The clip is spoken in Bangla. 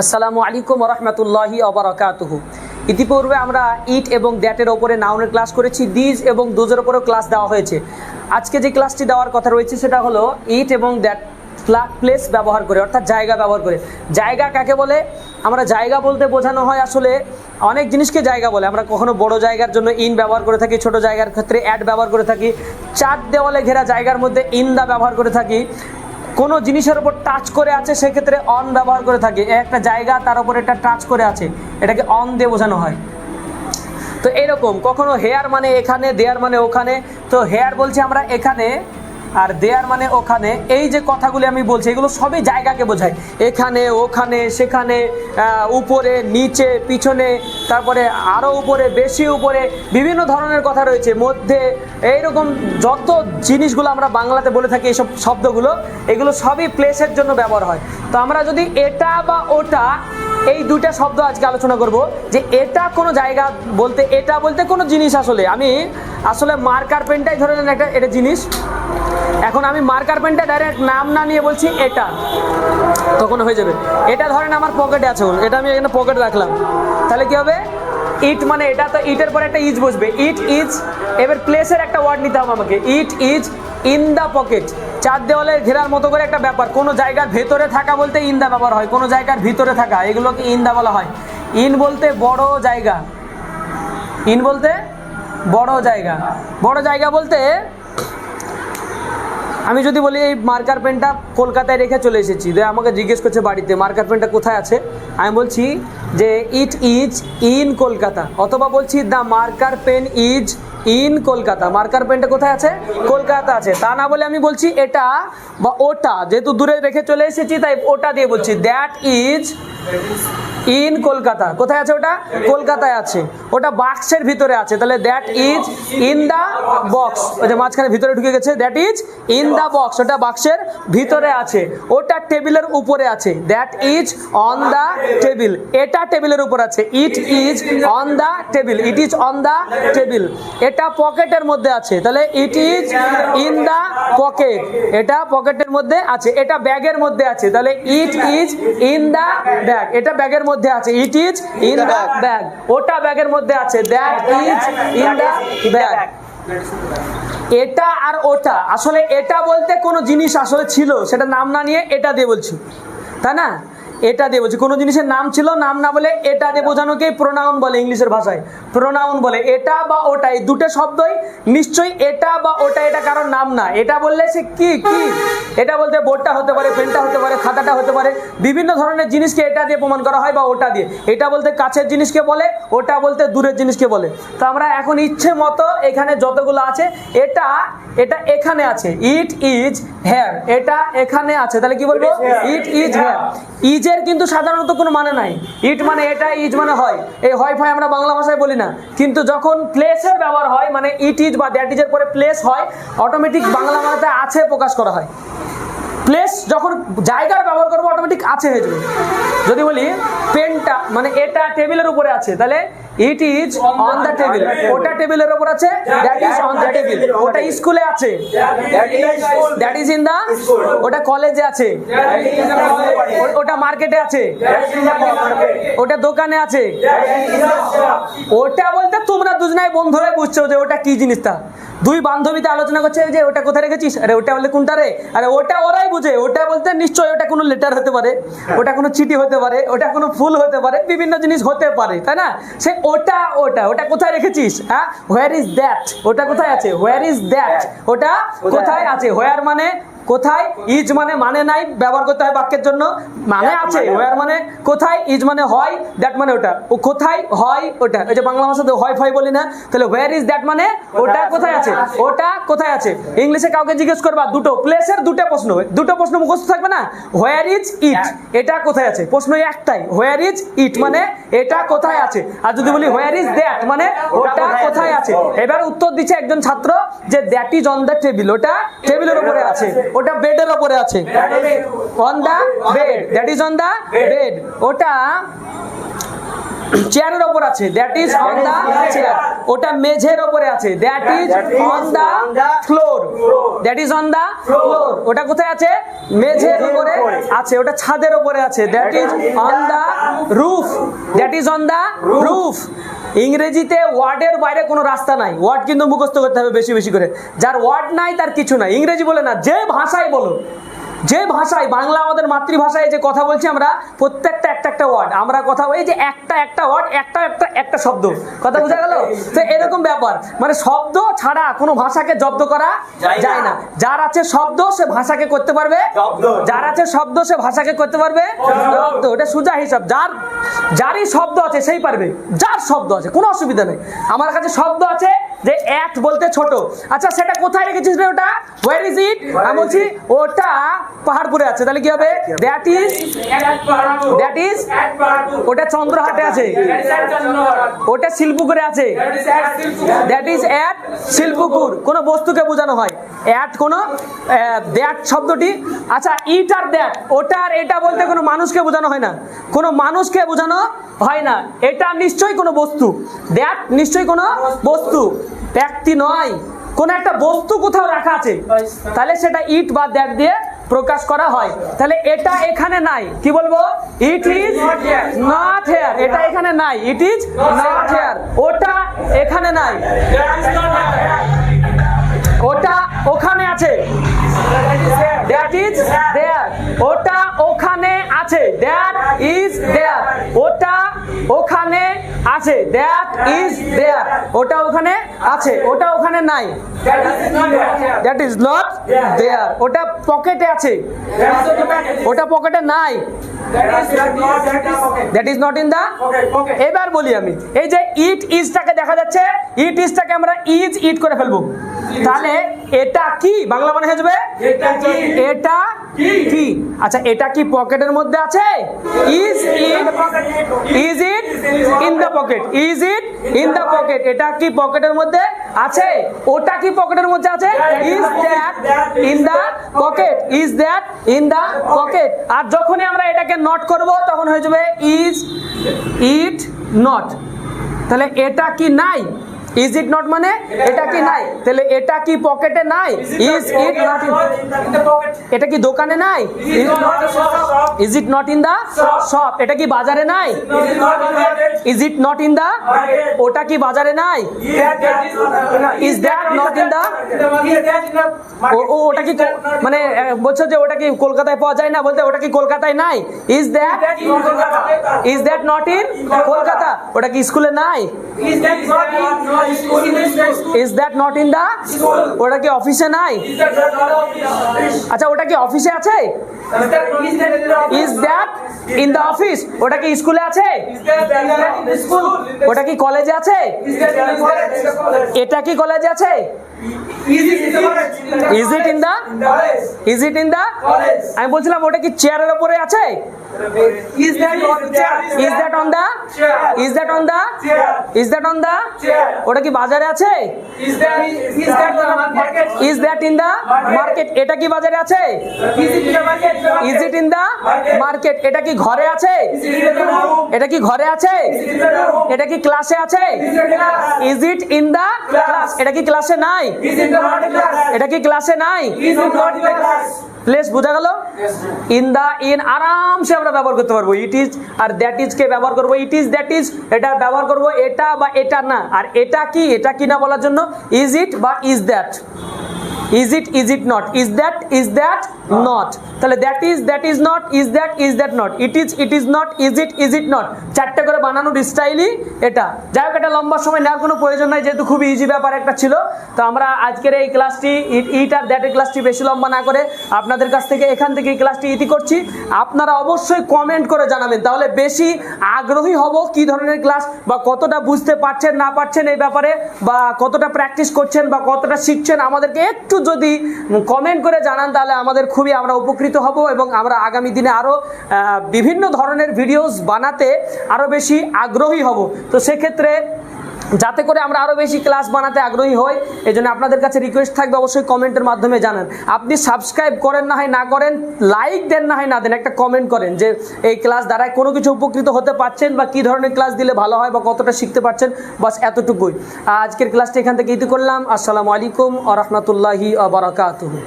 আসসালামু আলাইকুম রহমতুল্লাহি অবরাকাতুহু ইতিপূর্বে আমরা ইট এবং দ্যাটের ওপরে নাউনের ক্লাস করেছি, দিজ এবং দুজের ওপরেও ক্লাস দেওয়া হয়েছে। আজকে যে ক্লাসটি দেওয়ার কথা রয়েছে সেটা হলো ইট এবং দ্যাট প্লেস ব্যবহার করে, অর্থাৎ জায়গা ব্যবহার করে। জায়গা কাকে বলে? আমরা জায়গা বলতে বোঝানো হয় আসলে অনেক জিনিসকে জায়গা বলে। আমরা কখনো বড় জায়গার জন্য ইন ব্যবহার করে থাকি, ছোট জায়গার ক্ষেত্রে অ্যাড ব্যবহার করে থাকি। চার দেওয়ালে ঘেরা জায়গার মধ্যে ইন দা ব্যবহার করে থাকি। কোনো জিনিসের উপর টাচ করে আছে, সেক্ষেত্রে অন ব্যবহার করে থাকে। একটা জায়গা তার উপর একটা টাচ করে আছে। এটাকে অন দিয়ে বোঝানো হয়। তো এরকম, কখনো হেয়ার মানে এখানে দেয়ার মানে ওখানে। তো হেয়ার বলছি আমরা এখানে, আর দেয়ার মানে ওখানে। এই যে কথাগুলি আমি বলছি, এগুলো সবই জায়গাকে বোঝায়। এখানে, ওখানে, সেখানে উপরে, নিচে, পিছনে তারপরে আরও উপরে, বেশি উপরে, বিভিন্ন ধরনের কথা রয়েছে। মধ্যে এইরকম যত জিনিসগুলো আমরা বাংলাতে বলে থাকি, এইসব শব্দগুলো, এগুলো সবই প্লেসের জন্য ব্যবহার হয়। তো আমরা যদি এটা বা ওটা, এই দুইটা শব্দ আজকে আলোচনা করব, যে এটা কোনো জায়গা বলতে, এটা বলতে কোনো জিনিস আসলে। আমি আসলে মার্কার পেনটাই ধরে নেন একটা, এটা জিনিস। এখন আমি মার্কার পেনটা ডাইরেক্ট নাম না নিয়ে বলছি এটা। তখন হয়ে যাবে। এটা ধরেন আমার পকেটে আছে এটা আমি এখানে পকেটে রাখলাম। তাহলে কি হবে? ইট মানে এটা তো ইটের পরে একটা ইজ বসবে। ইট ইজ এবার প্লেসের একটা ওয়ার্ড নিতে হবে আমাকে। It is in the pocket চার দেওয়ালে ঘেরার মতো করে একটা ব্যাপার। কোনো জায়গার ভেতরে থাকা বলতে ইন দা ব্যবহার হয়। কোনো জায়গার ভিতরে থাকা, এগুলোকে ইন দা বলা হয়। ইন বলতে বড় জায়গা। ইন বলতে বড় জায়গা। বড় জায়গা বলতে আমি যদি বলি এই মার্কার পেনটা কলকাতায় রেখে চলে এসেছি যে আমাকে জিজ্ঞেস করছে বাড়িতে মার্কার পেনটা কোথায় আছে? আমি বলছি যে ইট ইজ ইন কলকাতা, অথবা বলছি the marker pen is in Kolkata. Marker পেনটা কোথায় আছে? কলকাতা আছে। তা না বলে আমি বলছি এটা বা ওটা, যেহেতু দূরে রেখে চলে এসেছি, তাই ওটা দিয়ে বলছি। That is in Kolkata. কোথায় আছে ওটা? কলকাতায় আছে। ওটা বাক্সের ভিতরে আছে। তাহলে that is in the box ওই যে মাঝখানে ভিতরে ঢুকে গেছে। That is in the box ওটা বাক্সের ভিতরে আছে। ওটা টেবিলের উপরে আছে। That is on the table এটা টেবিলের উপর আছে। It is on the table it is on the table এটা পকেটের মধ্যে আছে। তাহলে it is in the pocket এটা পকেটের মধ্যে আছে। এটা ব্যাগের মধ্যে আছে। তাহলে it is in the bag এটা ব্যাগের মধ্যে আছে ইট ইজ ইন ব্যাগ ওটা ব্যাগের মধ্যে আছে that is in the bag এটা আর ওটা আসলে এটা বলতে কোনো জিনিস আসলে ছিল সেটা নাম না নিয়ে এটা দিয়ে বলছি তাই না? এটা দিয়ে বলছি, কোনো জিনিসের নাম ছিল, নাম না বলে এটা দিয়ে বোঝানোকে প্রোনাউন বলে ইংলিশের ভাষায়। প্রোনাউন বলে, এটা বা ওটা এই দুটো শব্দই নিশ্চয়ই এটা বা ওটা এটা কারোর নাম না। এটা বললে সে কি কি? এটা বলতে বোর্ডটা হতে পারে, পেনটা হতে পারে, খাতাটা হতে পারে, বিভিন্ন ধরনের জিনিসকে এটা দিয়ে প্রমাণ করা হয় বা ওটা দিয়ে। এটা বলতে কাছের জিনিসকে বলে, ওটা বলতে দূরের জিনিসকে বলে। তো আমরা এখন ইচ্ছে মতো এখানে যতগুলো আছে, এটা এটা এখানে আছে। ইট ইজ হেয়ার এটা এখানে আছে। তাহলে কি বলব? ইট ইজ হেয়ার ইজের কিন্তু সাধারণত কোনো মানে নাই। ইট মানে এটা ইজ মানে হয়। এই হয় ফাই আমরা বাংলা ভাষায় বলি না। কিন্তু যখন প্লেসের ব্যবহার হয় মানে ইট ইজ বা দ্যাট ইজের পরে প্লেস হয় অটোমেটিক বাংলা ভাষায় আছে প্রকাশ করা হয়। প্লেস যখন জায়গার ব্যবহার করব অটোমেটিক আছে হয়ে যাবে। যদি বলি পেনটা মানে এটা টেবিলের উপরে আছে তাহলে it is on the table ওটা টেবিলের উপর আছে? That is on the table ওটা স্কুলে আছে? দ্যাট ইজ ইন দা ওটা কলেজে আছে? ওটা মার্কেটে আছে? ওটা দোকানে আছে? ওটা বলতে তোমরা দুজনাই বন্ধুরাই বুঝছ যে ওটা কি জিনিসটা? দুই বান্ধবীতে আলোচনা করছে যে ওটা কোথায় রেখেছিস? আরে ওটা বলে কোনটা রে? আরে ওটা ওরাই বুঝে। ওটা বলতে নিশ্চয়ই ওটা কোনো লেটার হতে পারে ওটা কোনো চিঠি হতে পারে ওটা কোনো ফুল হতে পারে বিভিন্ন জিনিস হতে পারে তাই না? সে ওটা ওটা ওটা কোথায় রেখেছিস? হ্যাঁ? হোয়ার ইজ দ্যাট ওটা কোথায় আছে? হোয়ার ইজ দ্যাট ওটা কোথায়? আছে? হোয়ার মানে কোথায়? ইজ মানে মানে নাই ব্যবহার করতে হয় বাক্যের জন্য। মানে আছে হোয়ার মানে কোথায় ইজ মানে হয় দ্যাট মানে ওটা। ও কোথায় হয় ওটা। ওই যে বাংলা ভাষাতে হয় ফয় বলি না। তাহলে হোয়ার ইজ দ্যাট মানে? ওটা কোথায় আছে? ওটা কোথায় আছে? ইংলিশে কাউকে জিজ্ঞেস করবা দুটো। প্লেসের দুটো প্রশ্ন। দুটো প্রশ্ন মুখস্থ থাকবে না? হোয়ার ইজ ইট এটা কোথায় আছে? প্রশ্ন একটাই। হোয়ার ইজ ইট মানে? এটা কোথায় আছে? আর যদি বলি হোয়ার ইজ দ্যাট মানে? ওটা কোথায় আছে? এবার উত্তর দিচ্ছে একজন ছাত্র যে that is on the table ওটা টেবিলের উপরে আছে। ওটা বেডের উপরে আছে। On the bed that is on the bed ওটা চেয়ারের ওপর আছে। That is on the chair ওটা মেঝের ওপরে আছে। That is on the floor that is on the floor ওটা কোথায় আছে? মেঝের উপরে আছে। ওটা ছাদের উপরে আছে। That is on the roof that is on the roof ইংরেজিতে ওয়ার্ডের বাইরে কোনো রাস্তা নাই। ওয়ার্ড কিন্তু মুখস্থ করতে হবে বেশি বেশি করে। যার ওয়ার্ড নাই, তার কিছু নাই। ইংরেজি বলে না, যে ভাষায় বলো যে ভাষায় বাংলা আমাদের মাতৃভাষায় যে কথা বলছি আমরা প্রত্যেকটা একটা একটা ওয়ার্ড আমরা কথা বলি যে একটা একটা ওয়ার্ড একটা একটা একটা শব্দ। কথা বোঝা গেল? তো এরকম ব্যাপার। মানে শব্দ ছাড়া কোনো ভাষাকে জব্দ করা যায় না। যার আছে শব্দ সে ভাষাকে করতে পারবে। যার আছে শব্দ সে ভাষাকে করতে পারবে। জব্দ ওটা সোজা হিসাব। যার যারই শব্দ আছে সেই পারবে। যার শব্দ আছে কোনো অসুবিধা নেই। আমার কাছে শব্দ আছে যে অ্যাট বলতে ছোট। আচ্ছা সেটা কোথায় রেখেছিস রে ওটা? ওয়ার ইজ ইট আমি বলছি ওটা পাহাড়পুরে আছে। তাহলে কি হবে? দ্যাট ইজ দ্যাট ইজ ওটা চন্দ্রহাটে আছে। ওটা শিলপুকুরে আছে। That is at Shilpukur. কোনো বস্তুকে বোঝানো হয়। অ্যাট কোনো দ্যাট শব্দটি। আচ্ছা ইট আর দ্যাট ওটা আর এটা বলতে কোনো মানুষকে বোঝানো হয় না। কোনো মানুষকে বোঝানো হয় না। এটা নিশ্চয়ই কোনো বস্তু। দ্যাট নিশ্চয়ই কোনো বস্তু। ব্যক্তি নয়, কোনো একটা বস্তু কোথাও রাখা আছে। তাহলে সেটা ইট বা দ্যাট দিয়ে প্রকাশ করা হয়। তাহলে এটা এখানে নাই। কি বলব? ইট ইজ নট হেয়ার এটা এখানে নাই। ইট ইজ নট হেয়ার ওটা এখানে নাই। ওটা ওখানে আছে। দ্যাট ইজ দেয়ার ওটা ওখানে আছে। দ্যাট ইজ দেয়ার ওটা ওখানে আছে। দ্যাট ইজ দেয়ার ওটা ওখানে আছে ওটা ওখানে নাই। দ্যাট ইজ নট দেয়ার ওটা পকেটে আছে। ওটা পকেটে নাই। That is not in the এবার বলি আমি। এই যে ইট ইজটাকে দেখা যাচ্ছে ইট ইজটাকে আমরা ইজ ইট করে ফেলব। তাহলে এটা কি? বাংলা মানে হয়ে যাবে? এটা কি? এটা কি? আচ্ছা এটা কি পকেটের মধ্যে আছে? Is it is it in the pocket is it in the pocket এটা কি পকেটের মধ্যে আছে? ওটা কি পকেটের মধ্যে আছে? Is that in the pocket is that in the pocket আর যখনই আমরা এটাকে নট করব, তখন হয়ে যাবে ইজ ইট নট তাহলে এটা কি নাই? ইজ ইট নট মানে? এটা কি নাই? তাহলে এটা কি পকেটে নাই? ইজ ইট নট এটা কি দোকানে নাই? Is it not in the shop এটা কি বাজারে নাই? Is it not in the ওটা কি বাজারে নাই? Is that not in the ও- ওটা কি মানে বলছো যে ওটা কি কলকাতায় পাওয়া যায় না? বলতে ওটা কি কলকাতায় নাই? Is that is that not in Kolkata? ওটা কি স্কুলে নাই? Is that not in the ওটা কি অফিসে নাই আচ্ছা ওটা কি অফিসে আছে is that in the office ওটা কি স্কুলে আছে ওটা কি কলেজে আছে এটা কি কলেজে আছে is it in the is it in the আমি বলছিলাম ওটা কি চেয়ারের উপরে আছে is that on the is that on the is that on the ওটা কি বাজারে আছে is that in the market এটা কি বাজারে আছে is it in the market এটা কি ঘরে আছে এটা কি ঘরে আছে এটা কি ক্লাসে আছে is it in the class এটা কি ক্লাসে নাই Is it in the এটা কি ক্লাসে নাই প্লেস বোঝা গেল? ইন দা ইন আরামসে আমরা ব্যবহার করতে পারব। ইট ইজ আর দ্যাট ইজকে ব্যবহার করব? ইট ইজ দ্যাট ইজ এটা ব্যবহার করব এটা বা এটা না। আর এটা কি? এটা কি না বলার জন্য? ইজ ইট বা is that is it is it not is that is that not তাহলে that is that is not is that is that not it is it is not is it is it not চারটে করে বানানোর স্টাইলই এটা। যাই হোক, এটা লম্বা সময় নেওয়ার কোনো প্রয়োজন নাই, যেহেতু খুবই ইজি ব্যাপার একটা ছিল। তো আমরা আজকের এই ক্লাসটি ইট আর দ্যাটের ক্লাসটি বেশি লম্বা না করে আপনাদের কাছ থেকে এখান থেকে এই ক্লাসটি ইতি করছি। আপনারা অবশ্যই কমেন্ট করে জানাবেন, তাহলে বেশি আগ্রহী হব কি ধরনের ক্লাস বা কতটা বুঝতে পারছেন, না পারছেন এই ব্যাপারে, বা কতটা প্র্যাকটিস করছেন বা কতটা শিখছেন, আমাদেরকে একটু যদি কমেন্ট করে জানান, তাহলে আমাদের খুবই আমরা উপকৃত হব এবং আমরা আগামী দিনে আরও বিভিন্ন ধরনের ভিডিওস বানাতে আরও বেশি আগ্রহী হব। তো সেক্ষেত্রে যাতে করে আমরা আরও বেশি ক্লাস বানাতে আগ্রহী হই। এই জন্য আপনাদের কাছে রিকোয়েস্ট থাকবে, অবশ্যই কমেন্টের মাধ্যমে জানান। আপনি সাবস্ক্রাইব করেন না হয় না করেন লাইক দেন না হয় না দেন, একটা কমেন্ট করেন যে এই ক্লাস দ্বারায় কোনো কিছু উপকৃত হতে পারছেন বা কী ধরনের ক্লাস দিলে ভালো হয় বা কতটা শিখতে পারছেন, বাস এতটুকুই। আজকের ক্লাসটা এখান থেকে ইতি করলাম। আসসালামু আলাইকুম আ রহমতুল্লাহি বারাকাতুহু।